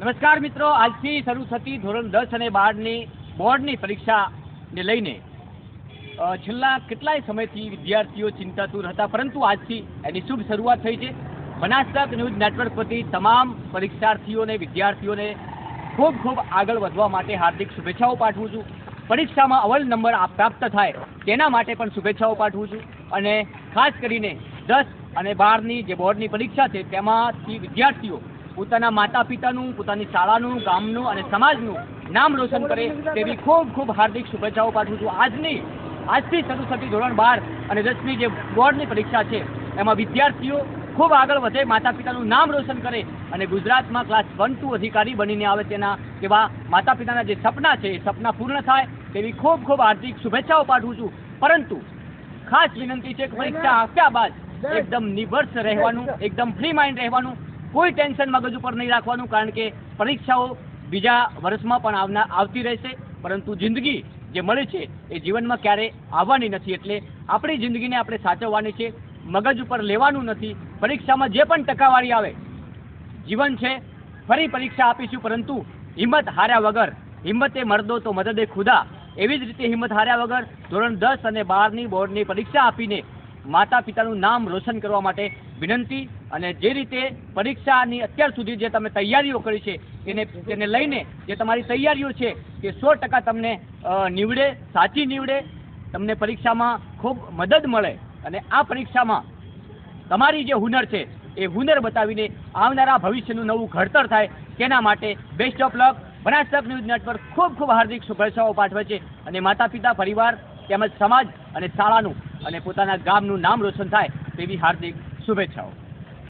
નમસ્કાર મિત્રો, આજથી શરૂ થતી ધોરણ દસ અને બારની બોર્ડની પરીક્ષાને લઈને છેલ્લા કેટલાય સમયથી વિદ્યાર્થીઓ ચિંતાતુર હતા, પરંતુ આજથી એની શુભ શરૂઆત થઈ છે. બનાસકાંઠ ન્યૂઝ નેટવર્ક પરથી તમામ પરીક્ષાર્થીઓને, વિદ્યાર્થીઓને ખૂબ ખૂબ આગળ વધવા માટે હાર્દિક શુભેચ્છાઓ પાઠવું છું. પરીક્ષામાં અવલ નંબર પ્રાપ્ત થાય તેના માટે પણ શુભેચ્છાઓ પાઠવું છું. અને ખાસ કરીને દસ અને બારની જે બોર્ડની પરીક્ષા છે, તેમાંથી વિદ્યાર્થીઓ પોતાના માતા પિતાનું પોતાની શાળાનું ગામનું અને સમાજનું નામ રોશન કરે તેવી ખૂબ ખૂબ હાર્દિક શુભેચ્છાઓ પાઠવું છું. આજની આજથી શરૂ થતી ધોરણ બાર અને દસમી જે બોર્ડની પરીક્ષા છે એમાં વિદ્યાર્થીઓ ખૂબ આગળ વધે માતા પિતાનું નામ રોશન કરે અને ગુજરાતમાં ક્લાસ વન ટુ અધિકારી બનીને આવે તેના એવા માતા પિતાના જે સપના છે એ સપના પૂર્ણ થાય તેવી ખૂબ ખૂબ હાર્દિક શુભેચ્છાઓ પાઠવું છું. પરંતુ ખાસ વિનંતી છે કે પરીક્ષા આપ્યા બાદ એકદમ નિવર્ષ રહેવાનું એકદમ ફ્રી માઇન્ડ રહેવાનું કોઈ ટેન્શન મગજ ઉપર નહીં રાખવાનું, કારણ કે પરીક્ષાઓ બીજા વર્ષમાં પણ આવના, આવતી રહેશે. પરંતુ જિંદગી જે મળે છે, એ જીવનમાં ક્યારે આવવાની નથી. એટલે આપણી જિંદગીને આપણે સાચવવાની છે. મગજ ઉપર લેવાનું નથી. પરીક્ષામાં જે પણ ટકાવારી આવે, જીવન છે, ફરી પરીક્ષા આપીશું. પરંતુ હિંમત હાર્યા વગર, હિંમતે મરદો તો મદદે ખુદા. એવી જ રીતે હિંમત હાર્યા વગર ધોરણ દસ અને બારની બોર્ડની પરીક્ષા આપીને માતા પિતાનું નામ રોશન કરવા માટે વિનંતી અને જે રીતે પરીક્ષાની અત્યાર સુધી જે તમે તૈયારીઓ કરી છે, એને તેને લઈને જે તમારી તૈયારીઓ છે તે સો ટકા તમને નીવડે, સાચી નીવડે, તમને પરીક્ષામાં ખૂબ મદદ મળે અને આ પરીક્ષામાં તમારી જે હુનર છે એ હુનર બતાવીને આવનારા ભવિષ્યનું નવું ઘડતર થાય તેના માટે best of luck Banaskantha news network ખૂબ ખૂબ હાર્દિક શુભેચ્છાઓ પાઠવે છે અને માતા પિતા પરિવાર તેમજ સમાજ અને શાળાનું અને પોતાના ગામનું નામ રોશન થાય તેવી હાર્દિક શુભેચ્છાઓ.